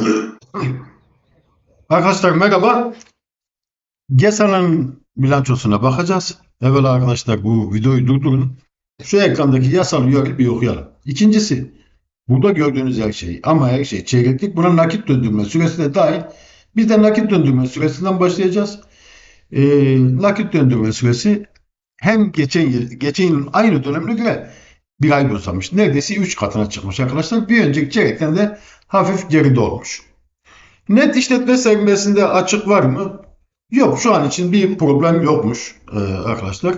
Arkadaşlar merhaba. GESA'nın bilançosuna bakacağız. Evvela arkadaşlar bu videoyu durdurun. Şu ekrandaki yasal uyarıyı bir okuyalım. İkincisi, burada gördüğünüz her şey ama her şey çeyreklik. Buna nakit döndürme süresi de dahil. Biz de nakit döndürme süresinden başlayacağız. Ee, nakit döndürme süresi hem geçen yıl, geçen yılın aynı dönemine göre bir ay uzamış. Neredeyse 3 katına çıkmış arkadaşlar. Bir önceki çeyrekten de hafif geride olmuş. Net işletme sermayesinde açık var mı? Yok şu an için bir problem yokmuş e, arkadaşlar.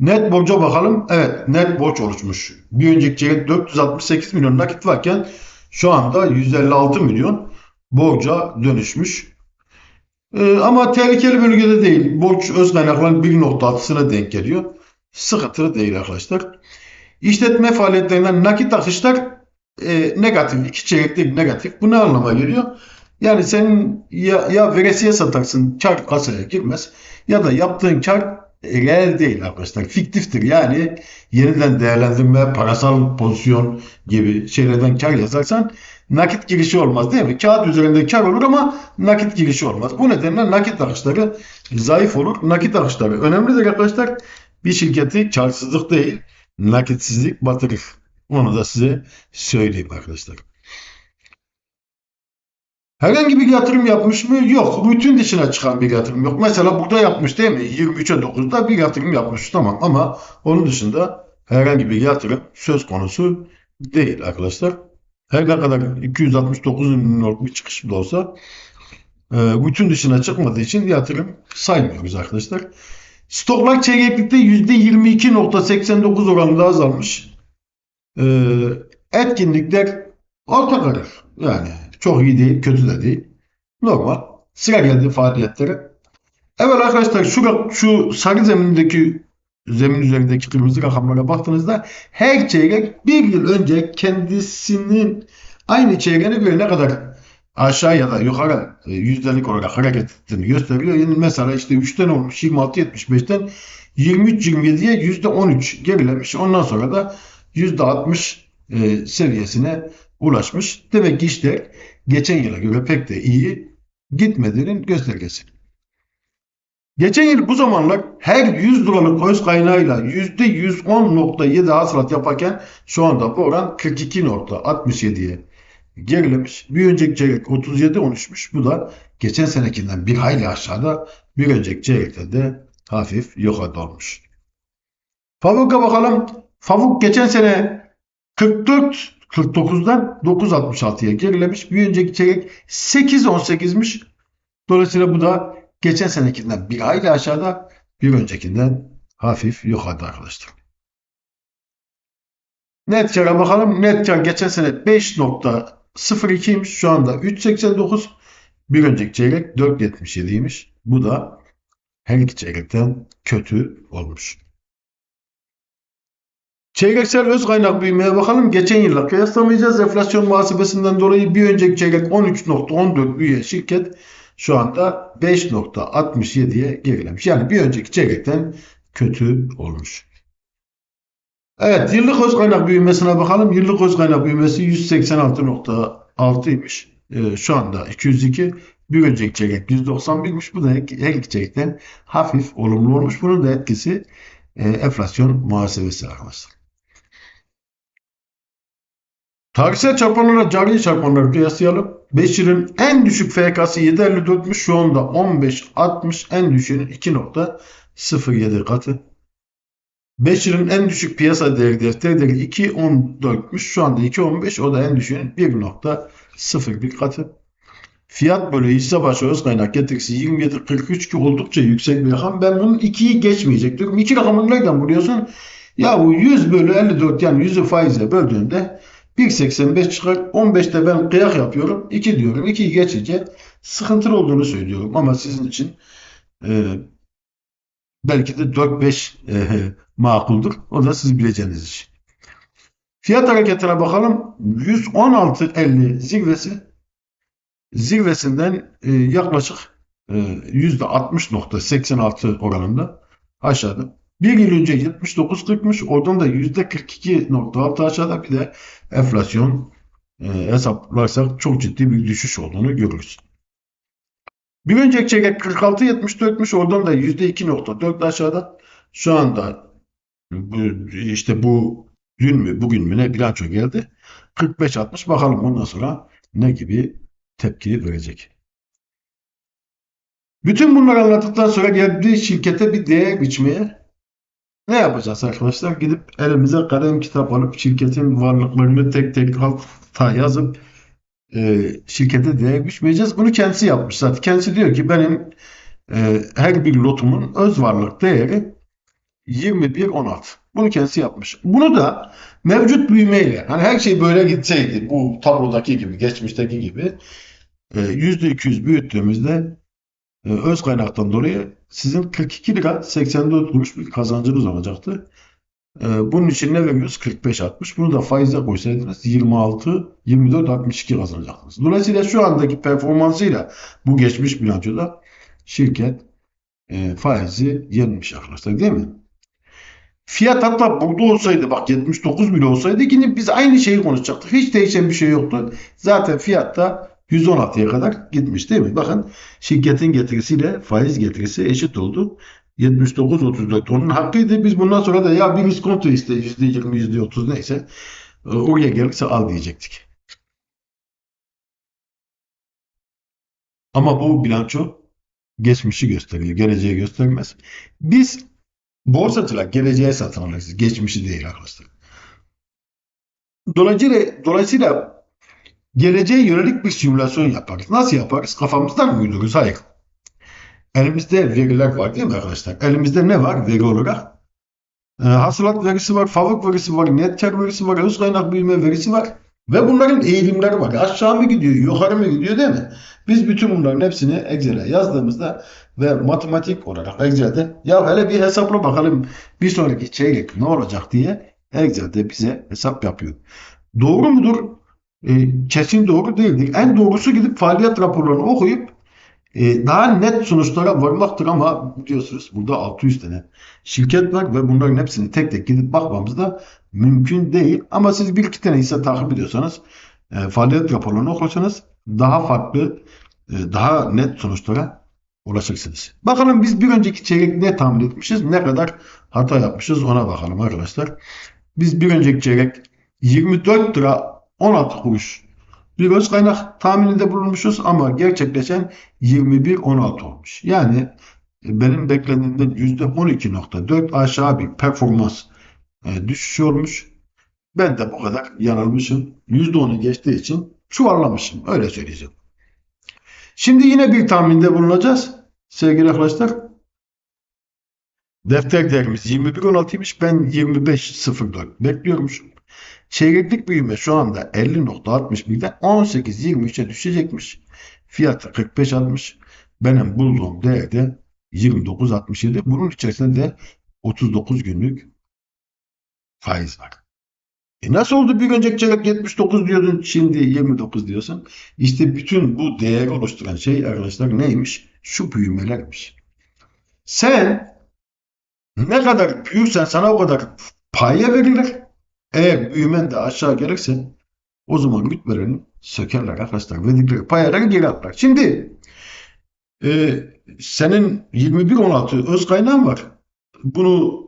Net borca bakalım. Evet net borç oluşmuş. Bir önceki çeyrek 468 milyon nakit varken şu anda 156 milyon borca dönüşmüş. E, ama tehlikeli bölgede değil. Borç öz kaynakların 1.6'sına denk geliyor. Sıkıntılı değil arkadaşlar. İşletme faaliyetlerinden nakit akışlar e, negatif. iki çeyreklik negatif. Bu ne anlama geliyor? Yani senin ya, ya veresiye satarsın kar kasaya girmez ya da yaptığın kar reel değil arkadaşlar. Fiktiftir. Yani yeniden değerlendirme, parasal pozisyon gibi şeylerden kar yazarsan nakit girişi olmaz değil mi? Kağıt üzerinde kar olur ama nakit girişi olmaz. Bu nedenle nakit akışları zayıf olur. Nakit akışları önemlidir arkadaşlar. Bir şirketi karsızlık değil, nakitsizlik batırır. Onu da size söyleyeyim arkadaşlar. Herhangi bir yatırım yapmış mı? Yok. Rutin dışına çıkan bir yatırım yok. Mesela burada yapmış değil mi? 23'e 9'da bir yatırım yapmış. Tamam ama onun dışında herhangi bir yatırım söz konusu değil arkadaşlar. Her ne kadar 269 milyonluk bir çıkış da olsa e, rutin dışına çıkmadığı için yatırım saymıyoruz arkadaşlar. Stoklar çeyreklikte %22.89 oranında azalmış. E, etkinlikler orta karar. Yani çok iyi değil, kötü de değil. Normal. Sıra geldi faaliyetlere. Evet arkadaşlar şu, şu sarı zemindeki zemin üzerindeki kırmızı rakamlara baktığınızda her çeyrek bir yıl önce kendisinin aynı çeyreğine göre ne kadar aşağı ya da yukarı e, yüzdelik olarak hareket ettiğini gösteriyor. Yani mesela işte 3'ten olmuş 26-75'ten 23-27'ye %13 gerilemiş. Ondan sonra da %60 e, seviyesine ulaşmış. Demek ki işler geçen yıla göre pek de iyi gitmediğinin göstergesi. Geçen yıl bu zamanlar her 100 liralık öz kaynağıyla %110.7 hasılat yaparken şu anda bu oran 42.67'ye gerilemiş. Bir önceki çeyrek 37 oluşmuş. Bu da geçen senekinden bir hayli aşağıda bir önceki çeyrekte de hafif yukarıda olmuş. Favuk'a bakalım. Favuk geçen sene 44 49'dan 9.66'ya gerilemiş. Bir önceki çeyrek 8.18'miş. Dolayısıyla bu da geçen senekinden bir hayli aşağıda bir öncekinden hafif yukarıda arkadaşlar. Net kar'a bakalım. Net kar geçen sene 5.02'ymiş. Şu anda 3.89. Bir önceki çeyrek 4.77'ymiş. Bu da her iki çeyrekten kötü olmuş. Çeyreksel öz kaynak büyümeye bakalım. Geçen yılla kıyaslamayacağız. Enflasyon muhasebesinden dolayı bir önceki çeyrek 13.14 büyüyen şirket şu anda 5.67'ye gerilemiş. Yani bir önceki çeyrekten kötü olmuş. Evet yıllık öz kaynak büyümesine bakalım. Yıllık öz kaynak büyümesi 186.6'ymış. Ee, şu anda 202. Bir önceki çeyrek 191'miş. Bu da her iki çeyrekten hafif olumlu olmuş. Bunun da etkisi e, enflasyon muhasebesi arkadaşlar. Tarihsel çarpanlara cari çarpanları kıyaslayalım. 5 yılın en düşük FK'sı 7.54'müş. Şu anda 15.60 en düşüğünün 2.07 katı. 5 yılın en düşük piyasa değeri defter değeri 2.14'müş. Şu anda 2.15 o da en düşüğünün 1.01 katı. Fiyat bölü hisse başı öz kaynak getirisi 27.43 ki oldukça yüksek bir rakam. Ben bunun 2'yi geçmeyecek diyorum. 2 rakamını nereden buluyorsun? Ya bu 100 bölü 54 yani 100'ü faize böldüğünde 1.85 çıkar. 15'te ben kıyak yapıyorum. 2 diyorum. 2'yi geçince sıkıntılı olduğunu söylüyorum. Ama sizin için e, belki de 4-5 e, makuldur. O da siz bileceğiniz iş. Fiyat hareketine bakalım. 116.50 zirvesi zirvesinden e, yaklaşık e, %60.86 oranında aşağıda. Bir yıl önce 79.40'mış. Oradan da %42.6 aşağıda bir de enflasyon e, hesaplarsak çok ciddi bir düşüş olduğunu görürüz. Bir önceki çeyrek 46.74'müş oradan da %2.4 aşağıda. Şu anda işte bu dün mü bugün mü ne bilanço geldi. 45.60 bakalım ondan sonra ne gibi tepki verecek. Bütün bunları anlattıktan sonra geldi şirkete bir değer biçmeye. Ne yapacağız arkadaşlar? Gidip elimize kalem kitap alıp şirketin varlıklarını tek tek alta yazıp e, şirkete değer biçmeyeceğiz. Bunu kendisi yapmış zaten. Kendisi diyor ki benim e, her bir lotumun öz varlık değeri 21.16. Bunu kendisi yapmış. Bunu da mevcut büyümeyle hani her şey böyle gitseydi bu tablodaki gibi geçmişteki gibi e, %200 büyüttüğümüzde e, öz kaynaktan dolayı sizin 42 lira 84 kuruş bir kazancınız olacaktı. E, bunun için ne veriyoruz? 45-60. Bunu da faize koysaydınız 26, 24, 62 kazanacaktınız. Dolayısıyla şu andaki performansıyla bu geçmiş bilançoda şirket e, faizi yenmiş arkadaşlar değil mi? Fiyat hatta burada olsaydı bak 79 bile olsaydı yine biz aynı şeyi konuşacaktık. Hiç değişen bir şey yoktu. Zaten fiyatta 116'ya kadar gitmiş değil mi? Bakın şirketin getirisiyle faiz getirisi eşit oldu. 79-34 onun hakkıydı. Biz bundan sonra da ya bir iskonto iste %20 %30 neyse e, oraya gelirse al diyecektik. Ama bu bilanço geçmişi gösteriyor. Geleceği göstermez. Biz borsacılar geleceğe satın alırız. Geçmişi değil arkadaşlar. Dolayısıyla, dolayısıyla geleceğe yönelik bir simülasyon yaparız. Nasıl yaparız? Kafamızdan mı uydururuz? Hayır. Elimizde veriler var değil mi arkadaşlar? Elimizde ne var veri olarak? E, hasılat verisi var, fabrik verisi var, net kar verisi var, öz kaynak büyüme verisi var. Ve bunların eğilimleri var. Aşağı mı gidiyor, yukarı mı gidiyor değil mi? Biz bütün bunların hepsini Excel'e yazdığımızda ve matematik olarak Excel'de ya hele bir hesapla bakalım bir sonraki çeyrek ne olacak diye Excel'de bize hesap yapıyor. Doğru mudur? E, kesin doğru değildir. En doğrusu gidip faaliyet raporlarını okuyup e, daha net sonuçlara varmaktır ama biliyorsunuz burada 600 tane şirket var ve bunların hepsini tek tek gidip bakmamız da mümkün değil. Ama siz bir iki tane ise takip ediyorsanız e, faaliyet raporlarını okursanız daha farklı, e, daha net sonuçlara ulaşırsınız. Bakalım biz bir önceki çeyrek ne tahmin etmişiz, ne kadar hata yapmışız ona bakalım arkadaşlar. Biz bir önceki çeyrek 24 lira 16 kuruş bir öz kaynak tahmininde bulunmuşuz ama gerçekleşen 21-16 olmuş. Yani e, benim beklediğimden %12.4 aşağı bir performans e, düşüş olmuş. Ben de bu kadar yanılmışım. %10'u geçtiği için çuvallamışım. Öyle söyleyeceğim. Şimdi yine bir tahminde bulunacağız. Sevgili arkadaşlar. Defter değerimiz 21.16'ymış. Ben 25.04 bekliyormuşum. Çeyreklik büyüme şu anda 50.61'den 18.23'e düşecekmiş. Fiyatı 45.60. Benim bulduğum değerde 29.67. Bunun içerisinde de 39 günlük faiz var. E nasıl oldu bir önceki çeyrek 79 diyordun şimdi 29 diyorsun. İşte bütün bu değer oluşturan şey arkadaşlar neymiş? Şu büyümelermiş. Sen ne kadar büyürsen sana o kadar paya verilir. Eğer büyümen de aşağı gelirse o zaman rütbelerini sökerler arkadaşlar. Verdikleri payaları geri atlar. Şimdi e, senin 21-16 öz kaynağın var. Bunu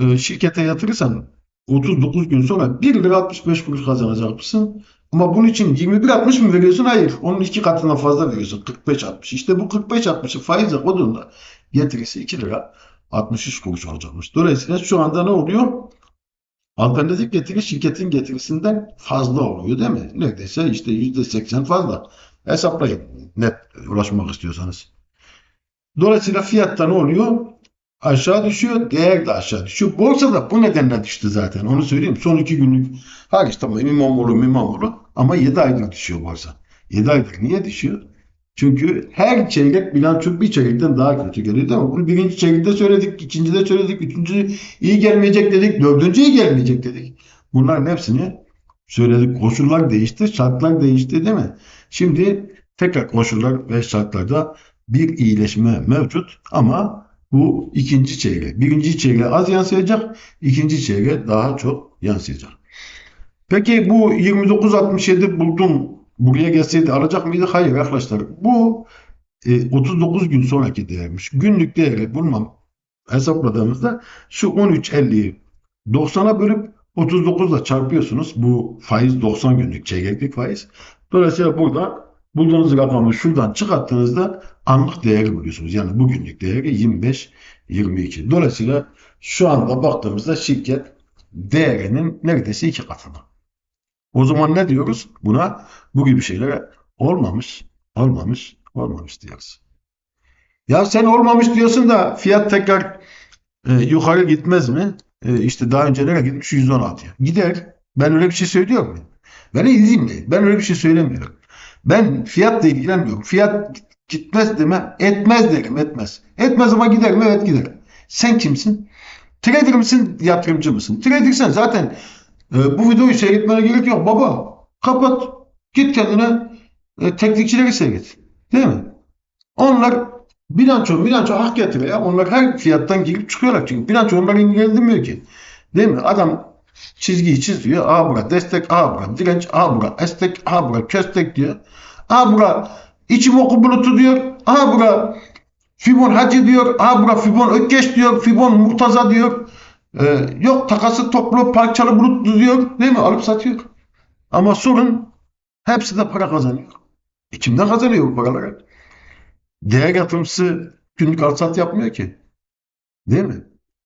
e, şirkete yatırırsan 39 gün sonra 1 lira 65 kuruş kazanacak mısın? Ama bunun için 21-60 mı veriyorsun? Hayır. Onun iki katından fazla veriyorsun. 45-60. İşte bu 45-60'ı faize koyduğunda getirisi 2 lira 63 kuruş olacakmış. Dolayısıyla şu anda ne oluyor? Alternatif getiri şirketin getirisinden fazla oluyor değil mi? Neredeyse işte %80 fazla. Hesaplayın net ulaşmak istiyorsanız. Dolayısıyla fiyatta ne oluyor? Aşağı düşüyor, değer de aşağı düşüyor. Borsa da bu nedenle düştü zaten. Onu söyleyeyim. Son iki günlük hariç tamam İmamoğlu İmamoğlu ama 7 aydır düşüyor borsa. 7 aydır niye düşüyor? Çünkü her çeyrek bilanço bir çeyrekten daha kötü geliyor değil mi? Bunu birinci çeyrekte söyledik, ikincide söyledik, üçüncü iyi gelmeyecek dedik, dördüncü iyi gelmeyecek dedik. Bunların hepsini söyledik. Koşullar değişti, şartlar değişti değil mi? Şimdi tekrar koşullar ve şartlarda bir iyileşme mevcut ama bu ikinci çeyrek. Birinci çeyreğe az yansıyacak, ikinci çeyreğe daha çok yansıyacak. Peki bu 29.67 buldum. Buraya gelseydi alacak mıydı? Hayır arkadaşlar. Bu e, 39 gün sonraki değermiş. Günlük değeri bulmam hesapladığımızda şu 13.50'yi 90'a bölüp 39 ile çarpıyorsunuz. Bu faiz 90 günlük çeyreklik faiz. Dolayısıyla burada bulduğunuz rakamı şuradan çıkarttığınızda anlık değeri buluyorsunuz. Yani bugünlük değeri 25 22. Dolayısıyla şu anda baktığımızda şirket değerinin neredeyse iki katına. O zaman ne diyoruz? Buna bu gibi şeylere olmamış, olmamış, olmamış diyoruz. Ya sen olmamış diyorsun da fiyat tekrar e, yukarı gitmez mi? E, işte daha önce nereye gitmiş? 116'ya. Gider. Ben öyle bir şey söylüyor muyum? Beni izleyin. Ben öyle bir şey söylemiyorum. Ben fiyatla ilgilenmiyorum. Fiyat gitmez demem. Etmez derim. Etmez. Etmez ama gider mi? Evet gider. Sen kimsin? Trader misin? Yatırımcı mısın? Tradersen zaten e, bu videoyu seyretmene gerek yok. Baba kapat. Git kendine e, teknikçileri seyret. Değil mi? Onlar bilanço bilanço hak getiriyor. ya. Onlar her fiyattan girip çıkıyorlar. Çünkü bilanço onları ilgilendirmiyor ki. Değil mi? Adam çizgiyi çiziyor. A bura destek, A bura direnç, A bura estek, A bura köstek diyor. A bura içim oku bulutu diyor. A bura Fibonacci diyor. A bura Fibon Ökkeş diyor. Fibon Murtaza diyor. Ee, yok takası toplu parçalı bulut diyor. Değil mi? Alıp satıyor. Ama sorun hepsi de para kazanıyor. E kimden kazanıyor bu paraları? Değer yatırımcısı günlük alsat yapmıyor ki. Değil mi?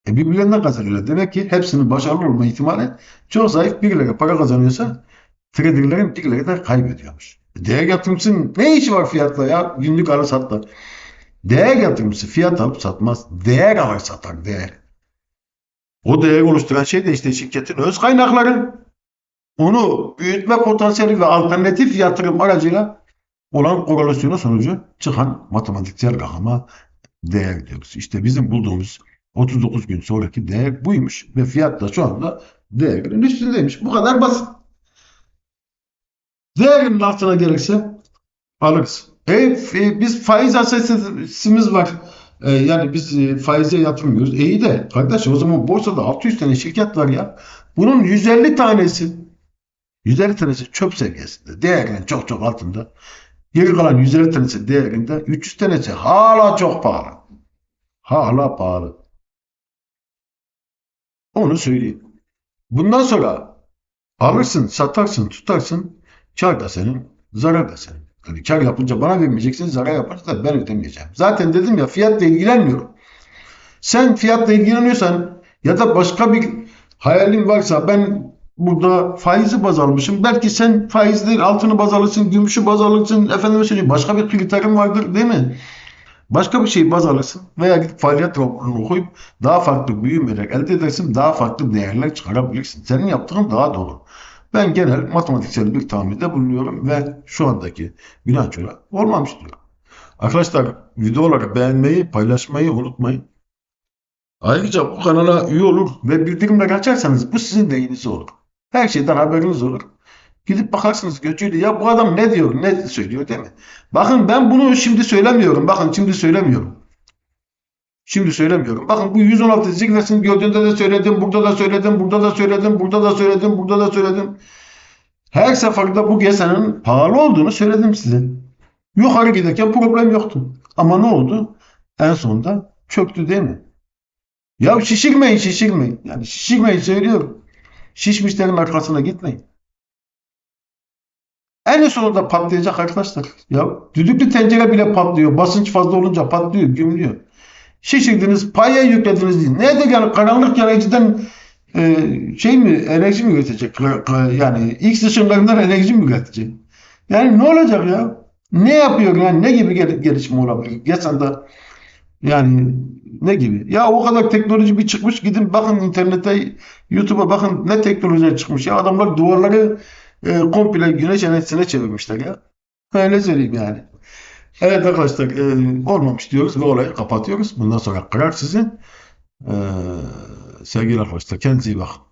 E birbirlerinden kazanıyorlar. Demek ki hepsinin başarılı olma ihtimali çok zayıf. Birileri para kazanıyorsa traderlerin birileri de kaybediyormuş. Değer yatırımcısının ne işi var fiyatla ya? Günlük alır satla. Değer yatırımcısı fiyat alıp satmaz. Değer alır satar. Değer. O değer oluşturan şey de işte şirketin öz kaynakları. Onu büyütme potansiyeli ve alternatif yatırım aracıyla olan korelasyonu sonucu çıkan matematiksel rakama değer diyoruz. İşte bizim bulduğumuz 39 gün sonraki değer buymuş ve fiyat da şu anda değerinin üstündeymiş. Bu kadar basit. Değerinin altına gelirse alırız. E, e, biz faiz asesimiz var. E, yani biz e, faize yatırmıyoruz. E iyi de kardeş o zaman borsada 600 tane şirket var ya. Bunun 150 tanesi 150 tanesi çöp seviyesinde. Değerinin çok çok altında. Geri kalan 150 tanesi değerinde. 300 tanesi hala çok pahalı. Hala pahalı. Onu söyleyeyim. Bundan sonra alırsın, satarsın, tutarsın. Kar da senin, zarar da senin. Yani kar yapınca bana vermeyeceksin, zarar yaparsa da ben ödemeyeceğim. Zaten dedim ya fiyatla ilgilenmiyorum. Sen fiyatla ilgileniyorsan ya da başka bir hayalin varsa ben burada faizi baz almışım. Belki sen faiz değil altını baz alırsın, gümüşü baz alırsın, efendime söyleyeyim başka bir kriterin vardır değil mi? Başka bir şey baz alırsın veya gidip faaliyet raporunu okuyup daha farklı büyümeler elde edersin, daha farklı değerler çıkarabilirsin. Senin yaptığın daha doğru. Ben genel matematiksel bir tahminde bulunuyorum ve şu andaki bilançoda olmamış diyorum. Arkadaşlar videoları beğenmeyi, paylaşmayı unutmayın. Ayrıca bu kanala üye olur ve bildirimleri açarsanız bu sizin lehinize olur. Her şeyden haberiniz olur. Gidip bakarsınız göçüyle ya bu adam ne diyor, ne söylüyor değil mi? Bakın ben bunu şimdi söylemiyorum. Bakın şimdi söylemiyorum. Şimdi söylemiyorum. Bakın bu 116 zirvesini gördüğünde de söyledim, burada da söyledim, burada da söyledim, burada da söyledim, burada da söyledim. Her seferinde bu gezenin pahalı olduğunu söyledim size. Yukarı giderken problem yoktu. Ama ne oldu? En sonunda çöktü değil mi? Ya şişirmeyin şişirmeyin. Yani şişirmeyin söylüyorum. Şişmişlerin arkasına gitmeyin. En sonunda patlayacak arkadaşlar. Ya düdüklü tencere bile patlıyor. Basınç fazla olunca patlıyor, gümlüyor. Şişirdiniz, paya yüklediniz değil. Nedir yani karanlık yanıcıdan e, şey mi enerji mi üretecek? Yani X ışınlarından enerji mi üretecek? Yani ne olacak ya? Ne yapıyor yani? Ne gibi gel gelişme olabilir? Geçen de yani ne gibi? Ya o kadar teknoloji bir çıkmış. Gidin bakın internette, YouTube'a bakın ne teknolojiler çıkmış. Ya adamlar duvarları e, komple güneş enerjisine çevirmişler ya. Öyle söyleyeyim yani. Evet arkadaşlar e, olmamış diyoruz ve olayı kapatıyoruz. Bundan sonra karar sizin. E, sevgili arkadaşlar kendinize iyi bakın.